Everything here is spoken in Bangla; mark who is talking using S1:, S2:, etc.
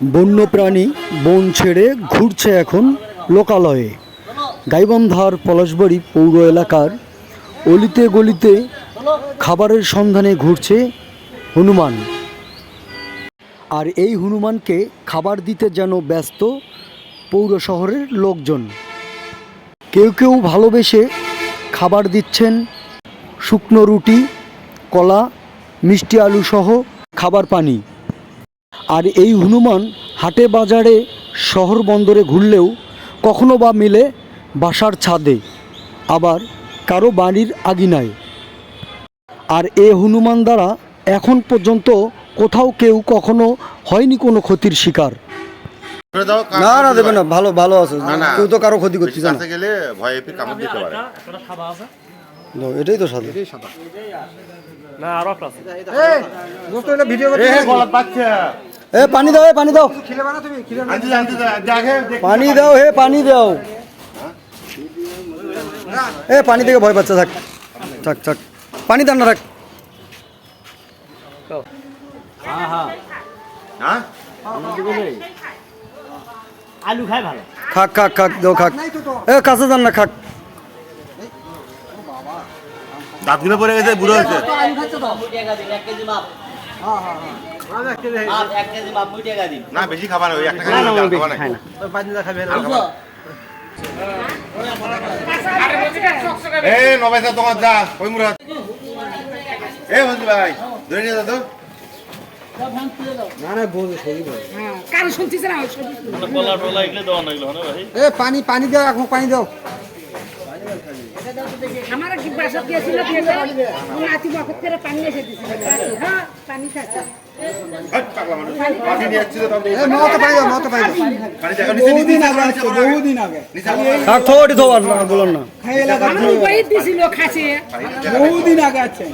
S1: বন্যপ্রাণী, বন ছেড়ে ঘুরছে এখন লোকালয়ে। গাইবান্ধার পলাশবাড়ি পৌর এলাকার অলিতে গলিতে খাবারের সন্ধানে ঘুরছে হনুমান। আর এই হনুমানকে খাবার দিতে যেন ব্যস্ত পৌর শহরের লোকজন। কেউ কেউ ভালোবেসে খাবার দিচ্ছেন শুকনো রুটি, কলা, মিষ্টি আলু সহ খাবার পানি। আর এই হনুমান হাটে বাজারে শহর বন্দরে ঘুরলেও কখনো বা মিলে বাসার ছাদে আবার কারও বাড়ির আগিনায়। আর এ হনুমান দ্বারা এখন পর্যন্ত কোথাও কেউ কখনো হয়নি কোনো ক্ষতির শিকার।
S2: করে কার-
S1: না না দেবে না ভালো ভালো আছে।
S2: না, না।
S1: কেউ তো কারও ক্ষতি করতেছে না।
S2: কাছে গেলে ভয়ে ফির কামড় দিতে পারে।
S1: দাও, এটাই তো সাথে এ পানি দাও এ পানি দাও। পানি দাও হে পানি দাও। এ পানি থেকে ভয় পাচ্ছে থাক। থাক থাক। পানি দাও না থাক।
S2: হ্যাঁ?
S3: আলু খাই ভালো।
S1: খাক খাক খাক দাও খাক। এ কাছে যান না খাক।
S2: দাঁতগুলো পড়ে গেছে বুড়ো হয়েছে।
S3: মুই টাকা দিন
S2: না বেশি খাবার ওই একটা খাবার খাবার নাই এ নবাই স্যার তোমার যা ওই মুরাদ এ বন্ধু ভাই ধরে নিয়ে যা তো।
S4: কারও শুনছিস না
S5: এ পানি পানি দাও এখন পানি দাও।
S4: আমার কি বাসা দিয়েছিল নাতি বকত করে পানি এসে দিয়েছিল হ্যাঁ পানি খাচ্ছে খাচ্ছে
S5: বহুদিন আগে আছে।